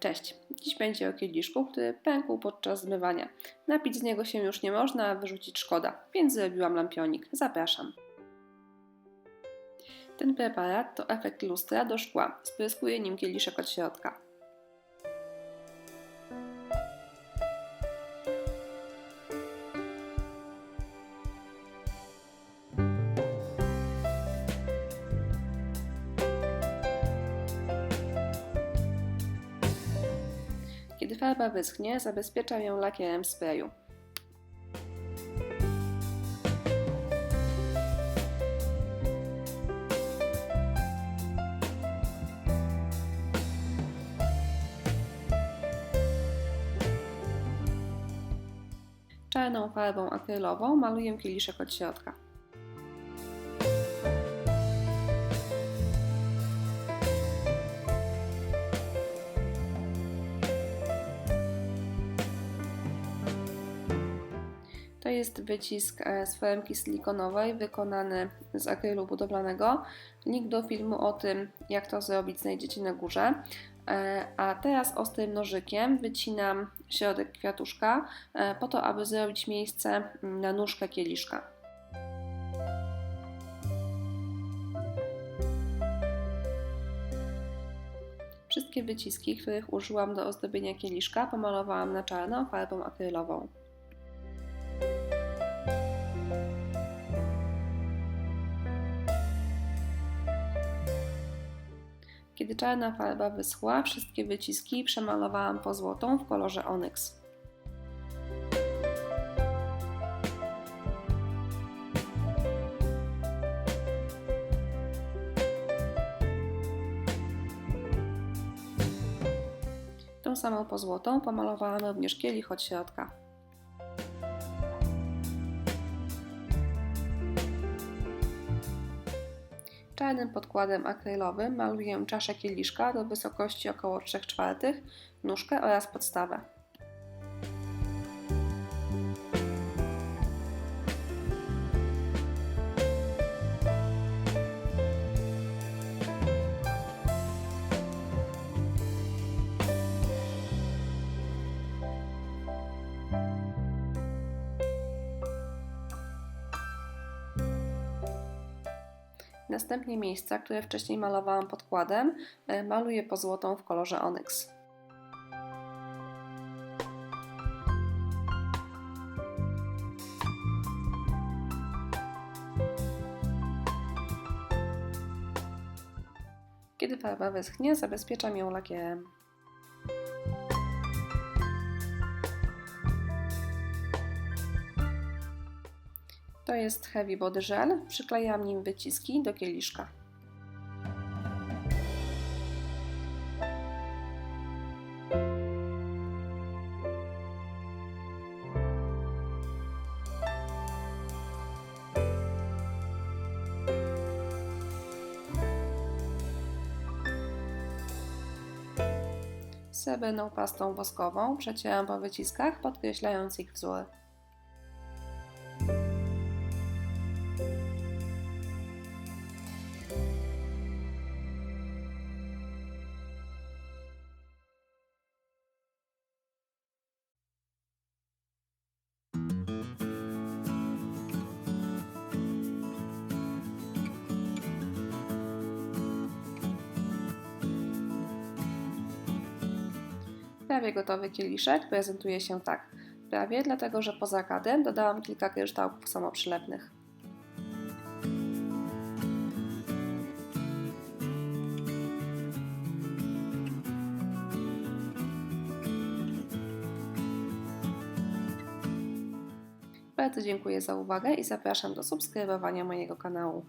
Cześć. Dziś będzie o kieliszku, który pękł podczas zmywania. Napić z niego się już nie można, a wyrzucić szkoda, więc zrobiłam lampionik. Zapraszam. Ten preparat to efekt lustra do szkła. Spryskuję nim kieliszek od środka. Kiedy farba wyschnie, zabezpieczam ją lakierem sprayu. Czarną farbą akrylową maluję kieliszek od środka. To jest wycisk e, z foremki silikonowej wykonany z akrylu budowlanego. Link do filmu o tym, jak to zrobić, znajdziecie na górze. E, A teraz ostrym nożykiem wycinam środek kwiatuszka e, po to, aby zrobić miejsce na nóżkę kieliszka. Wszystkie wyciski, których użyłam do ozdobienia kieliszka, pomalowałam na czarno farbą akrylową. Kiedy czarna farba wyschła, wszystkie wyciski przemalowałam po złotą w kolorze onyx. Tą samą pozłotą pomalowałam również kielich od środka. Czarnym podkładem akrylowym maluję czaszę kieliszka do wysokości około 3 czwartych, nóżkę oraz podstawę. Następnie miejsca, które wcześniej malowałam podkładem, e, maluję pozłotą w kolorze onyx. Kiedy farba wyschnie, zabezpieczam ją lakierem. To jest Heavy Body Gel. Przyklejam nim wyciski do kieliszka. Srebrną pastą woskową przecieram po wyciskach, podkreślając ich wzór. Prawie gotowy kieliszek prezentuje się tak. Prawie, dlatego że poza kadem dodałam kilka kryształków samoprzylepnych. Bardzo dziękuję za uwagę i zapraszam do subskrybowania mojego kanału.